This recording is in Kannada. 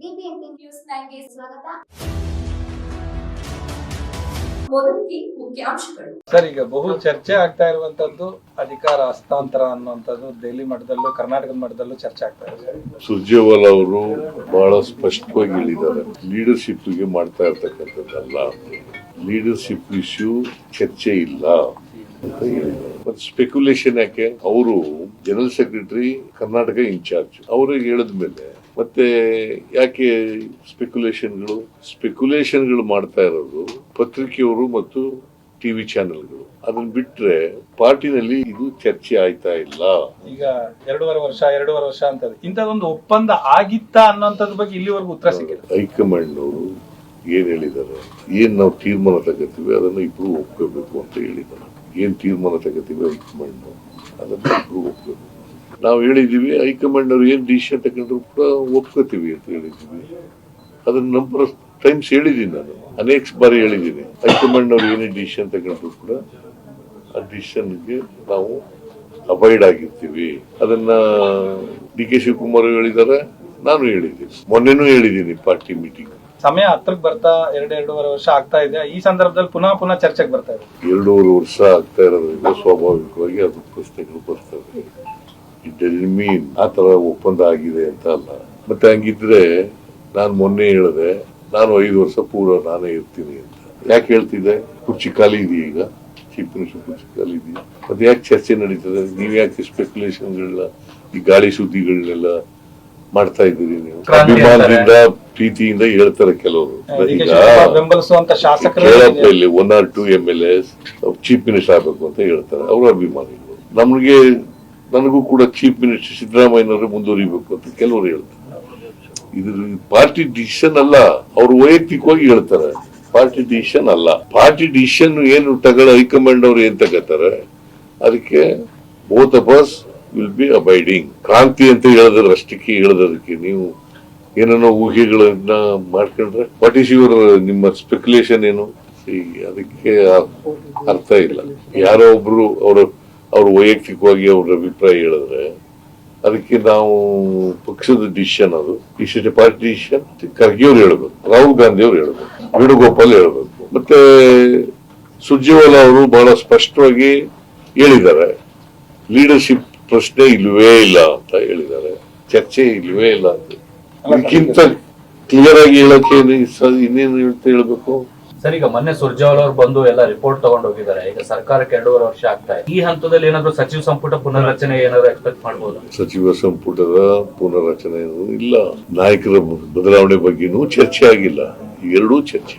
ಬಿಬಿಎಂಪಿ ನ್ಯೂಸ್ ನೈನ್ಗೆ ಸ್ವಾಗತ. ಮುಖ್ಯಾಂಶಗಳು. ಸರ್ ಈಗ ಬಹು ಚರ್ಚೆ ಆಗ್ತಾ ಇರುವಂತದ್ದು ಅಧಿಕಾರ ಹಸ್ತಾಂತರ ಅನ್ನುವಂಥದ್ದು ದೆಹಲಿ ಮಟ್ಟದಲ್ಲೂ ಕರ್ನಾಟಕದ ಮಟ್ಟದಲ್ಲೂ ಚರ್ಚೆ ಆಗ್ತಾ ಇದೆ. ಸುರ್ಜೇವಾಲ್ ಅವರು ಬಹಳ ಸ್ಪಷ್ಟವಾಗಿ ಹೇಳಿದ್ದಾರೆ. ಲೀಡರ್ಶಿಪ್ಗೆ ಮಾಡ್ತಾ ಇರ್ತಕ್ಕಂಥದ್ದಲ್ಲ. ಲೀಡರ್ಶಿಪ್ ಇಶ್ಯೂ ಚರ್ಚೆ ಇಲ್ಲ ಅಂತ ಹೇಳಿದ್ದಾರೆ. ಮತ್ತೆ ಸ್ಪೆಕ್ಯುಲೇಷನ್ ಯಾಕೆ? ಅವರು ಜನರಲ್ ಸೆಕ್ರೆಟರಿ ಕರ್ನಾಟಕ ಇನ್ಚಾರ್ಜ್ ಅವರು ಹೇಳಿದ ಮೇಲೆ ಮತ್ತೆ ಯಾಕೆ ಸ್ಪೆಕ್ಯುಲೇಷನ್ಗಳು ಸ್ಪೆಕ್ಯುಲೇಷನ್ಗಳು ಮಾಡ್ತಾ ಇರೋದು ಪತ್ರಿಕೆಯವರು ಮತ್ತು ಟಿವಿ ಚಾನೆಲ್ಗಳು ಅದನ್ನ ಬಿಟ್ರೆ ಪಾರ್ಟಿನಲ್ಲಿ ಇದು ಚರ್ಚೆ ಆಯ್ತಾ ಇಲ್ಲ? ಈಗ ಎರಡೂವರೆ ವರ್ಷ ಎರಡೂವರೆ ವರ್ಷ ಅಂತ ಇಂಥದೊಂದು ಒಪ್ಪಂದ ಆಗಿತ್ತಾ ಅನ್ನೋಂಥದ್ರ ಬಗ್ಗೆ ಇಲ್ಲಿವರೆಗೂ ಉತ್ತರ ಸಿಕ್ಕಿಲ್ಲ. ಹೈಕಮಾಂಡ್ ಅವರು ಏನ್ ಹೇಳಿದ್ದಾರೆ? ಏನ್ ನಾವು ತೀರ್ಮಾನ ತಗೋತೀವಿ? ಅದನ್ನ ಇಬ್ರು ಒಪ್ಕೋಬೇಕು ಅಂತ ಹೇಳಿದ್ದಾರೆ. ಏನ್ ತೀರ್ಮಾನ ತಗೋತೀವಿ ಹೈಕಮಾಂಡ್ ಅದನ್ನ ಇಬ್ರು ಒಪ್ಕೋಬೇಕು. ನಾವು ಹೇಳಿದೀವಿ ಹೈಕಮಾಂಡ್ ಅವರು ಏನು ಡಿಸಿಷನ್ ತಗೊಂಡ್ರು ಕೂಡ ಒಪ್ಕೋತೀವಿ ಅಂತ ಹೇಳಿದೀವಿ ಅದನ್ನ ನಂಬರ್ ಆಫ್ ಟೈಮ್ಸ್ ಹೇಳಿದೀನಿ ನಾನು. ಅನೇಕ ಬಾರಿ ಹೇಳಿದ್ದೀನಿ. ಹೈಕಮಾಂಡ್ ಅವರು ಏನೇ ಡಿಸಿಷನ್ ತಗೊಂಡ್ರು ಕೂಡ ಆ ಡಿಸಿಷನ್ಗೆ ನಾವು ಅವಾಯ್ಡ್ ಆಗಿರ್ತೀವಿ. ಅದನ್ನ ಡಿ ಕೆ ಶಿವಕುಮಾರ್ ಹೇಳಿದ್ದಾರೆ ನಾನು ಹೇಳಿದ್ದೀನಿ. ಮೊನ್ನೆನೂ ಹೇಳಿದ್ದೀನಿ ಪಾರ್ಟಿ ಮೀಟಿಂಗ್ ಸಮಯ ಹತ್ರಕ್ಕೆ ಬರ್ತಾ ಎರಡು ಎರಡೂವರೆ ವರ್ಷ ಆಗ್ತಾ ಇದೆ. ಈ ಸಂದರ್ಭದಲ್ಲಿ ಪುನಃ ಪುನಃ ಚರ್ಚೆಗೆ ಬರ್ತಾ ಇದೆ. ಎರಡೂವರೆ ವರ್ಷ ಆಗ್ತಾ ಇರೋದ್ರಿಂದ ಸ್ವಾಭಾವಿಕವಾಗಿ ಅದು ಪ್ರಶ್ನೆಗಳು ಬರ್ತವೆ. ಮೀನ್ ಆ ತರ ಒಪ್ಪಂದ ಆಗಿದೆ ಅಂತ ಅಲ್ಲ. ಮತ್ತೆ ಹಂಗಿದ್ರೆ ನಾನು ಮೊನ್ನೆ ಹೇಳಿದೆ ನಾನು ಐದು ವರ್ಷ ಪೂರ್ವ ನಾನೇ ಇರ್ತೀನಿ ಅಂತ. ಯಾಕೆ ಹೇಳ್ತಿದ್ದೆ? ಕುರ್ಚಿ ಖಾಲಿ ಇದೆಯಾ ಈಗ? ಚೀಫ್ ಮಿನಿಸ್ಟರ್ ಕುರ್ಚಿ ಖಾಲಿ ಇದೆಯಾ? ಮತ್ತೆ ಯಾಕೆ ಚರ್ಚೆ ನಡೀತದೆ? ನೀವ್ ಯಾಕೆ ಸ್ಪೆಕ್ಯುಲೇಷನ್ಗಳನ್ನ ಈ ಗಾಳಿ ಸುದ್ದಿಗಳನ್ನೆಲ್ಲ ಮಾಡ್ತಾ ಇದ್ದೀರಿ ನೀವು? ಅಭಿಮಾನದಿಂದ ಪ್ರೀತಿಯಿಂದ ಹೇಳ್ತಾರೆ ಕೆಲವರು. ಇಲ್ಲಿ one or two M L S chief minister ಆಗ್ಬೇಕು ಅಂತ ಹೇಳ್ತಾರೆ. ಅವರು ಅಭಿಮಾನಿಗಳು. ನಮಗೆ ನನಗೂ ಕೂಡ ಚೀಫ್ ಮಿನಿಸ್ಟರ್ ಸಿದ್ದರಾಮಯ್ಯನವರು ಮುಂದುವರಿಬೇಕು ಅಂತ ಕೆಲವರು ಹೇಳ್ತಾರೆ. ಇದು ಪಾರ್ಟಿ ಡಿಸಿಷನ್ ಅಲ್ಲ, ಅವರು ವೈಯಕ್ತಿಕವಾಗಿ ಹೇಳ್ತಾರೆ. ಪಾರ್ಟಿ ಡಿಸಿಷನ್ ಅಲ್ಲ. ಪಾರ್ಟಿ ಡಿಸಿಷನ್ ಏನು ತಗೊಳ್ಳ ಹೈಕಮಾಂಡ್ ಅವರು ಏನ್ ತಗೋತಾರೆ, ಅದಕ್ಕೆ both of will be abiding ಕ್ರಾಂತಿ ಅಂತ ಹೇಳಿದ್ರೆ ಅಷ್ಟಕ್ಕೆ ಹೇಳದಕ್ಕೆ ನೀವು ಏನೇನೋ ಊಹೆಗಳನ್ನ ಮಾಡ್ಕೊಂಡ್ರೆ ವಾಟ್ ಈಸ್ ಯುವರ್ ನಿಮ್ಮ ಸ್ಪೆಕ್ಯುಲೇಷನ್ ಏನು? ಅದಕ್ಕೆ ಅರ್ಥ ಇಲ್ಲ. ಯಾರೋ ಒಬ್ರು ಅವ್ರ ಅವ್ರ ವೈಯಕ್ತಿಕವಾಗಿ ಅವ್ರ ಅಭಿಪ್ರಾಯ ಹೇಳಿದ್ರೆ ಅದಕ್ಕೆ ನಾವು ಪಕ್ಷದ ಡಿಸಿಷನ್ ಅದು. ಇಷ್ಟು ಪಾರ್ಟಿ ಡಿಸಿಷನ್ ಖರ್ಗೆ ಅವ್ರು ಹೇಳ್ಬೇಕು ರಾಹುಲ್ ಗಾಂಧಿ ಅವ್ರು ಹೇಳ್ಬೇಕು ವೇಣುಗೋಪಾಲ್ ಹೇಳ್ಬೇಕು. ಮತ್ತೆ ಸುರ್ಜೇವಾಲಾ ಅವರು ಬಹಳ ಸ್ಪಷ್ಟವಾಗಿ ಹೇಳಿದ್ದಾರೆ ಲೀಡರ್ಶಿಪ್ ಪ್ರಶ್ನೆ ಇಲ್ವೇ ಇಲ್ಲ ಅಂತ ಹೇಳಿದ್ದಾರೆ ಚರ್ಚೆ ಇಲ್ವೇ ಇಲ್ಲ ಅಂತ. ಇದಕ್ಕಿಂತ ಕ್ಲಿಯರ್ ಆಗಿ ಹೇಳಕ್ಕೆ ಇನ್ನೇನು ಹೇಳ್ತಾ ಹೇಳ್ಬೇಕು? ಸರ್, ಈಗ ಮೊನ್ನೆ ಸುರ್ಜೇವಾಲ ಅವರು ಬಂದು ಎಲ್ಲ ರಿಪೋರ್ಟ್ ತಗೊಂಡು ಹೋಗಿದ್ದಾರೆ. ಈಗ ಸರ್ಕಾರಕ್ಕೆ ಎರಡೂವರೆ ವರ್ಷ ಆಗ್ತಾ ಇದೆ. ಈ ಹಂತದಲ್ಲಿ ಏನಾದ್ರು ಸಚಿವ ಸಂಪುಟ ಪುನರ್ರಚನೆ ಏನಾದ್ರು ಎಕ್ಸ್ಪೆಕ್ಟ್ ಮಾಡಬಹುದು ಸಚಿವ ಸಂಪುಟದ ಪುನರ್ರಚನೆ ಇಲ್ಲ. ನಾಯಕರ ಬದಲಾವಣೆ ಬಗ್ಗೆನೂ ಚರ್ಚೆ ಆಗಿಲ್ಲ. ಎರಡೂ ಚರ್ಚೆ.